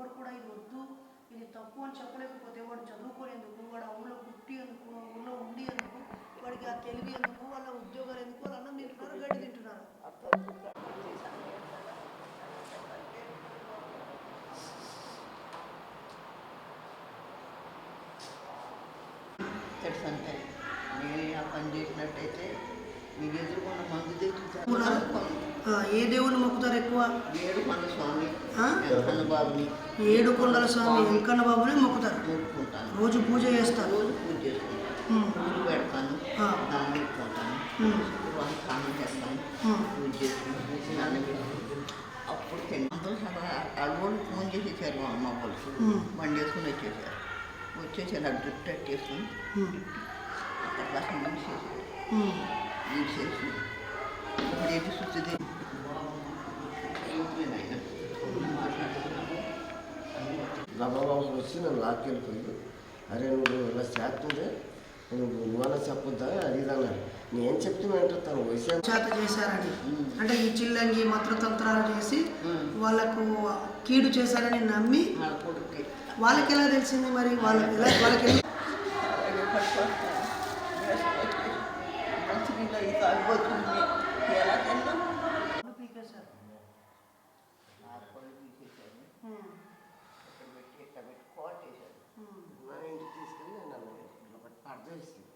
ఒక్కరు కూడా ఇది వద్దు ఇది తప్పు అని చెప్పలేకపోతే వాడు చదువుకోలేందుకు వాడు ఊళ్ళో పుట్టి ఎందుకు ఊళ్ళో ఉండి ఎందుకు వాడికి ఆ తెలివి ఎందుకు వాళ్ళ ఉద్యోగాలు ఎందుకు వాళ్ళు అన్నం తింటున్నారు గడ్డి తింటున్నారు. తెలుసు అంటే నేను ఆ పని చేసినట్టయితే మీకు ఎదుర్కొన్న మందు తెచ్చి ఆ, ఏ దేవుని మొక్కుతారు ఎక్కువ? ఏడు పన్న స్వామి బాబుని? ఏడు కొండల స్వామి వెంకన్న బాబునే మొక్కుతారు. కోరుకుంటాను రోజు పూజ చేస్తారు. రోజు పూజ చేసుకుంటాను పూజ పెడతాను. దాన్ని పెట్టుకుంటాను శుక్రవారం స్నానం చేస్తాను. పూజ చేసుకుని స్నానం చేసి అప్పుడు తింటాం అడవులు ఫోన్ చేసేసారు మా అమ్మ వాళ్ళు. బండి వేసుకుని వచ్చేసారు. వచ్చేసారు ఆ డ్రిప్ పెట్టేసుకుని ఉమ్, అక్కడ దాకా. మూసేసి ఇప్పుడు ఏంటి సుస్థితి ఏంటి రమణబాబు వచ్చి నన్ను లాక్కెళ్ళిపోయి అరే నువ్వు ఇలా చేస్తుంటే నువ్వు నువ్వన్నా చెప్పొద్దా? అడిగిదన్నాడు నేను చెప్తే వింటారు తను వయసు చేత చేశారని. అంటే ఈ చిల్లంగి మంత్రతంత్రాలు చేసి. వాళ్ళకు కీడు చేశారని నమ్మి వాళ్ళకి ఎలా తెలిసింది మరి? వాళ్ళకి ఎలా వాళ్ళకి ఎలా- మంచినీళ్ళు అవి తాగిపోతుంది ఎలా తింటాం ఆకుపళ్ళు తీసేసాను ఇక్కడ పెట్టి ఇక్కడ పెట్టి కోటేశాను నా ఇంటికి తీసుకెళ్ళి నన్ను ఇట్లా పట్టి అర్థం చేసింది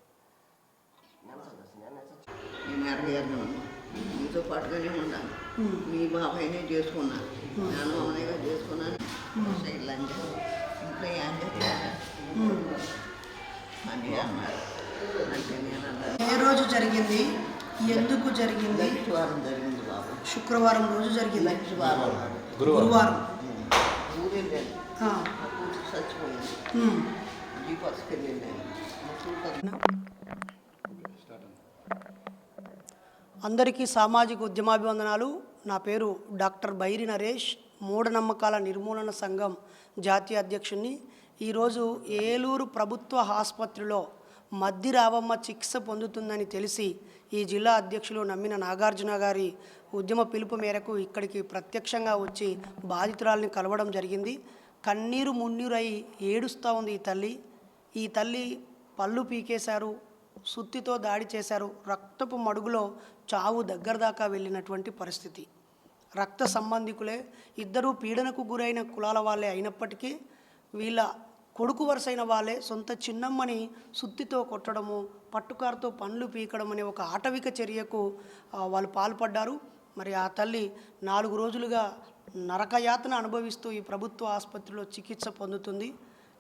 నేను చదివేసి నేను చచ్చి నేను ఎరగేరను మీతో పాటుగానే ఉన్నాను. మీ బాబాయ్నే చేసుకున్నాను. నేను అమ్మగా చేసుకున్నాను. సైడ్ లంచ్ ఇంట్లో ఏం ఉమ్. అని అన్నారు. అంటే నేను అన్నాను. ఏ రోజు జరిగింది? ఎందుకు జరిగింది? లక్షవారం జరిగింది బాబు. శుక్రవారం రోజు జరిగింది. లక్షవారం గురువారం. ఊరెళ్ళాను. ఆ, మా కూతురు చచ్చిపోయింది. జీపాస్కి వెళ్ళాను మా కూతురు అందరికీ సామాజిక ఉద్యమాభివందనాలు. నా పేరు డాక్టర్ బైరి నరేష్ మూఢనమ్మకాల నిర్మూలన సంఘం జాతీయ అధ్యక్షుడిని ఈరోజు ఏలూరు ప్రభుత్వ ఆసుపత్రిలో మద్ది రావమ్మ చికిత్స పొందుతుందని తెలిసి ఈ జిల్లా అధ్యక్షులు నమ్మిన నాగార్జున గారి ఉద్యమ పిలుపు మేరకు ఇక్కడికి ప్రత్యక్షంగా వచ్చి బాధితురాల్ని కలవడం జరిగింది. కన్నీరు మున్నీరై ఏడుస్తూ ఉంది ఈ తల్లి. ఈ తల్లి పళ్ళు పీకేశారు సుత్తితో దాడి చేశారు రక్తపు మడుగులో చావు దగ్గర దాకా వెళ్ళినటువంటి పరిస్థితి. రక్త సంబంధికులే ఇద్దరూ పీడనకు గురైన కులాల వాళ్ళే అయినప్పటికీ వీళ్ళ కొడుకు వరుసైన వాళ్ళే సొంత చిన్నమ్మని సుత్తితో కొట్టడము పట్టుకారుతో పండ్లు పీకడం అనే ఒక ఆటవిక చర్యకు వాళ్ళు పాల్పడ్డారు. మరి ఆ తల్లి నాలుగు రోజులుగా నరకయాతన అనుభవిస్తూ ఈ ప్రభుత్వ ఆసుపత్రిలో చికిత్స పొందుతుంది.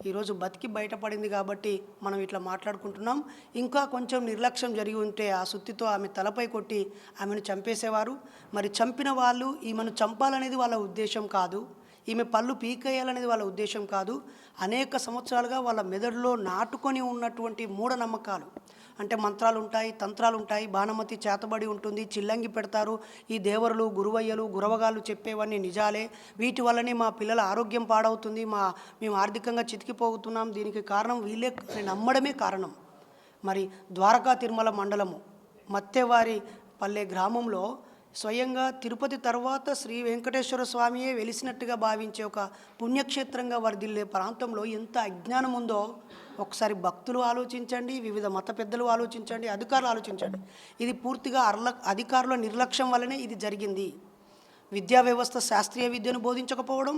ఈరోజు బతికి బయటపడింది కాబట్టి మనం ఇట్లా మాట్లాడుకుంటున్నాం. ఇంకా కొంచెం నిర్లక్ష్యం జరిగి ఉంటే ఆ సుత్తితో ఆమె తలపై కొట్టి ఆమెను చంపేసేవారు. మరి చంపిన వాళ్ళు ఈమెను చంపాలనేది వాళ్ళ ఉద్దేశం కాదు. ఈమె పళ్ళు పీకేయాలనేది వాళ్ళ ఉద్దేశం కాదు. అనేక సంవత్సరాలుగా వాళ్ళ మెదడులో నాటుకొని ఉన్నటువంటి మూఢనమ్మకాలు. అంటే మంత్రాలు ఉంటాయి తంత్రాలు ఉంటాయి బాణమతి చేతబడి ఉంటుంది చిల్లంగి పెడతారు ఈ దేవరులు గురువయ్యలు గురవగాళ్ళు చెప్పేవన్నీ నిజాలే. వీటి వల్లనే మా పిల్లల ఆరోగ్యం పాడవుతుంది మా మేము ఆర్థికంగా చితికిపోతున్నాం. దీనికి కారణం వీళ్ళే నమ్మడమే కారణం. మరి ద్వారకా తిరుమల మండలము మత్తెవారి పల్లె గ్రామంలో స్వయంగా తిరుపతి తర్వాత శ్రీ వెంకటేశ్వర స్వామియే వెలిసినట్టుగా భావించే ఒక పుణ్యక్షేత్రంగా వర్ధిల్లే ప్రాంతంలో ఎంత అజ్ఞానం ఉందో ఒకసారి భక్తులు ఆలోచించండి వివిధ మత పెద్దలు ఆలోచించండి అధికారులు ఆలోచించండి. ఇది పూర్తిగా అర్ల అధికారుల నిర్లక్ష్యం వల్లనే ఇది జరిగింది. విద్యా వ్యవస్థ శాస్త్రీయ విద్యను బోధించకపోవడం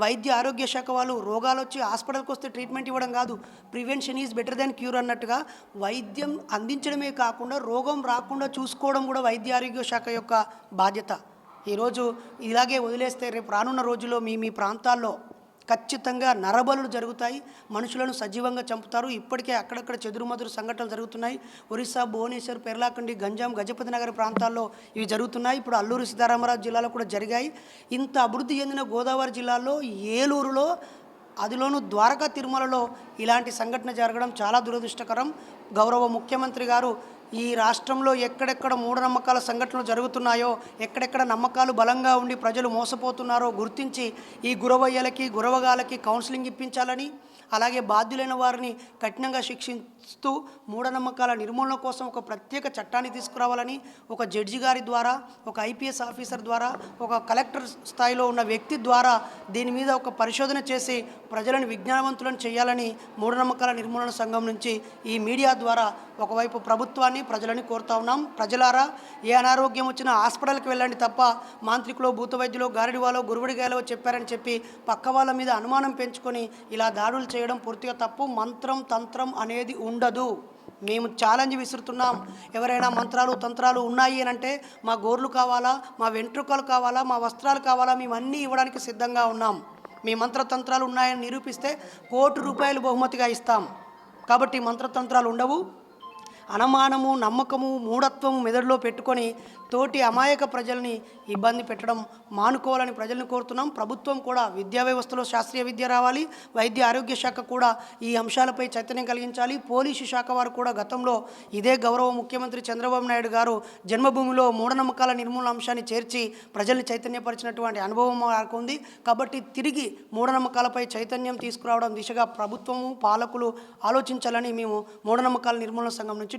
వైద్య ఆరోగ్య శాఖ వాళ్ళు రోగాలు వచ్చి హాస్పిటల్కి వస్తే ట్రీట్మెంట్ ఇవ్వడం కాదు. Prevention is better than cure అన్నట్టుగా వైద్యం అందించడమే కాకుండా రోగం రాకుండా చూసుకోవడం కూడా వైద్య ఆరోగ్య శాఖ యొక్క బాధ్యత. ఈరోజు ఇలాగే వదిలేస్తే రేపు రానున్న రోజుల్లో మీ మీ ప్రాంతాల్లో ఖచ్చితంగా నరబలులు జరుగుతాయి. మనుషులను సజీవంగా చంపుతారు. ఇప్పటికే అక్కడక్కడ చెదురుమదురు సంఘటనలు జరుగుతున్నాయి. ఒరిస్సా భువనేశ్వర్ పెర్లాకండి గంజాం గజపతి నగర్ ప్రాంతాల్లో ఇవి జరుగుతున్నాయి. ఇప్పుడు అల్లూరు సీతారామరాజు జిల్లాలో కూడా జరిగాయి. ఇంత అభివృద్ధి చెందిన గోదావరి జిల్లాలో ఏలూరులో అదిలోనూ ద్వారకా తిరుమలలో ఇలాంటి సంఘటన జరగడం చాలా దురదృష్టకరం. గౌరవ ముఖ్యమంత్రి గారు ఈ రాష్ట్రంలో ఎక్కడెక్కడ మూఢనమ్మకాల సంఘటనలు జరుగుతున్నాయో ఎక్కడెక్కడ నమ్మకాలు బలంగా ఉండి ప్రజలు మోసపోతున్నారో గుర్తించి ఈ గురవయ్యలకి గురవగాలకి కౌన్సిలింగ్ ఇప్పించాలని అలాగే బాధ్యులైన వారిని కఠినంగా శిక్షిస్తూ మూఢనమ్మకాల నిర్మూలన కోసం ఒక ప్రత్యేక చట్టాన్ని తీసుకురావాలని ఒక జడ్జి గారి ద్వారా ఒక ఐపీఎస్ ఆఫీసర్ ద్వారా ఒక కలెక్టర్ స్థాయిలో ఉన్న వ్యక్తి ద్వారా దీని మీద ఒక పరిశోధన చేసి ప్రజలను విజ్ఞానవంతులను చేయాలని మూఢనమ్మకాల నిర్మూలన సంఘం నుంచి ఈ మీడియా ద్వారా ఒకవైపు ప్రభుత్వాన్ని ప్రజలని కోరుతా ఉన్నాం. ప్రజలారా ఏ అనారోగ్యం వచ్చినా హాస్పిటల్కి వెళ్ళండి తప్ప మాంత్రికులో భూత వైద్యులో గారడివాలో గురువుడిగాలో చెప్పారని చెప్పి పక్క వాళ్ళ మీద అనుమానం పెంచుకొని ఇలా దాడులు చేయడం పూర్తిగా తప్పు. మంత్రం తంత్రం అనేది ఉండదు. మేము ఛాలెంజ్ విసురుతున్నాం. ఎవరైనా మంత్రాలు తంత్రాలు ఉన్నాయి అని అంటే మా గోర్లు కావాలా మా వెంట్రుకలు కావాలా మా వస్త్రాలు కావాలా మేము అన్నీ ఇవ్వడానికి సిద్ధంగా ఉన్నాం. మీ మంత్రతంత్రాలు ఉన్నాయని నిరూపిస్తే కోటి రూపాయలు బహుమతిగా ఇస్తాం. కాబట్టి మంత్రతంత్రాలు ఉండవు. అనుమానము నమ్మకము మూఢత్వము మెదడులో పెట్టుకొని తోటి అమాయక ప్రజల్ని ఇబ్బంది పెట్టడం మానుకోవాలని ప్రజల్ని కోరుతున్నాం. ప్రభుత్వం కూడా విద్యా వ్యవస్థలో శాస్త్రీయ విద్య రావాలి. వైద్య ఆరోగ్య శాఖ కూడా ఈ అంశాలపై చైతన్యం కలిగించాలి. పోలీసు శాఖ వారు కూడా గతంలో ఇదే గౌరవ ముఖ్యమంత్రి చంద్రబాబు నాయుడు గారు జన్మభూమిలో మూఢనమ్మకాల నిర్మూలన అంశాన్ని చేర్చి ప్రజల్ని చైతన్యపరిచినటువంటి అనుభవం మాకు ఉంది. కాబట్టి తిరిగి మూఢనమ్మకాలపై చైతన్యం తీసుకురావడం దిశగా ప్రభుత్వము పాలకులు ఆలోచించాలని మేము మూఢనమ్మకాల నిర్మూలన సంఘం నుంచి